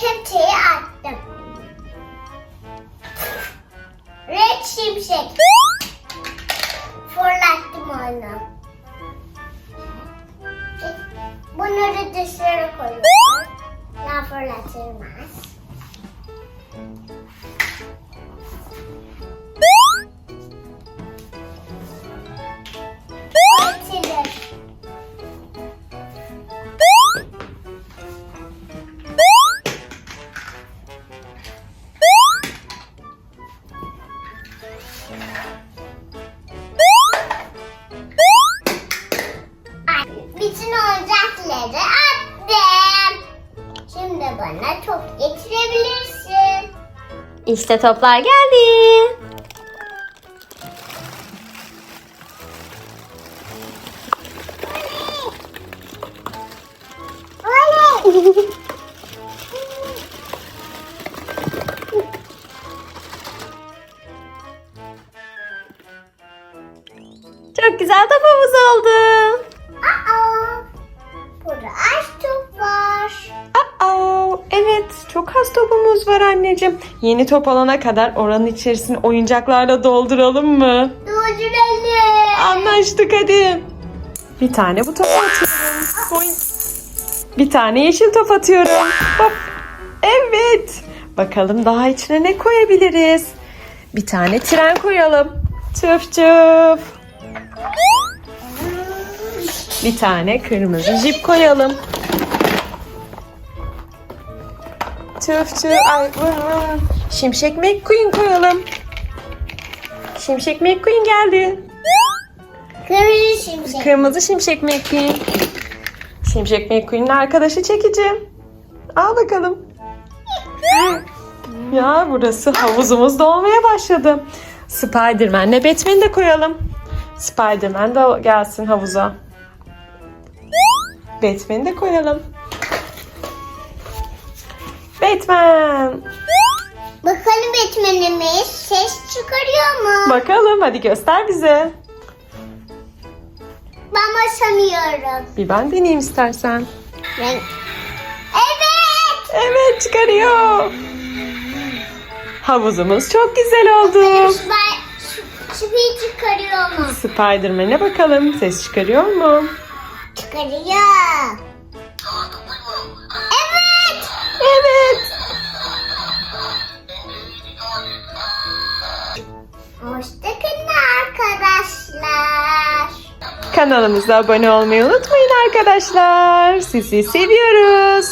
Kepçeyi attım. Red şimşek. Fırlattım onu. Bunları dışarı koyuyorum. Daha fırlatılmaz. Bütün oyuncakları attım. Şimdi bana top getirebilirsin. İşte toplar geldi. Oley! Çok güzel topumuz oldu. Aa, burada aç top var. Aa, evet çok az topumuz var anneciğim. Yeni top alana kadar oranın içerisini oyuncaklarla dolduralım mı? Durduralım. Anlaştık hadi. Bir tane bu topu atıyorum. Bir tane yeşil top atıyorum. Hop. Evet. Bakalım daha içine ne koyabiliriz? Bir tane tren koyalım. Çıf çıf. Bir tane kırmızı jip koyalım. Çıf çıf. Ay, vın. Şimşek McQueen koyalım. Şimşek McQueen geldi. Kırmızı şimşek. Kırmızı Şimşek McQueen. Şimşek McQueen'in arkadaşı çekici. Al bakalım. Ya burası havuzumuz dolmaya başladı. Spiderman'le Batman'i de koyalım. Spiderman de gelsin havuza. Batman'i de koyalım. Batman. Bakalım Batman'imiz ses çıkarıyor mu? Bakalım hadi göster bize. Ben basamıyorum. Bir ben deneyeyim istersen. Ben... Evet. Evet çıkarıyor. Havuzumuz çok güzel oldu. Şüpheyi çıkarıyor mu? Spiderman'e bakalım ses çıkarıyor mu? Çıkarıyor. Evet. Evet. Hoşçakalın arkadaşlar. Kanalımıza abone olmayı unutmayın arkadaşlar. Sizi seviyoruz.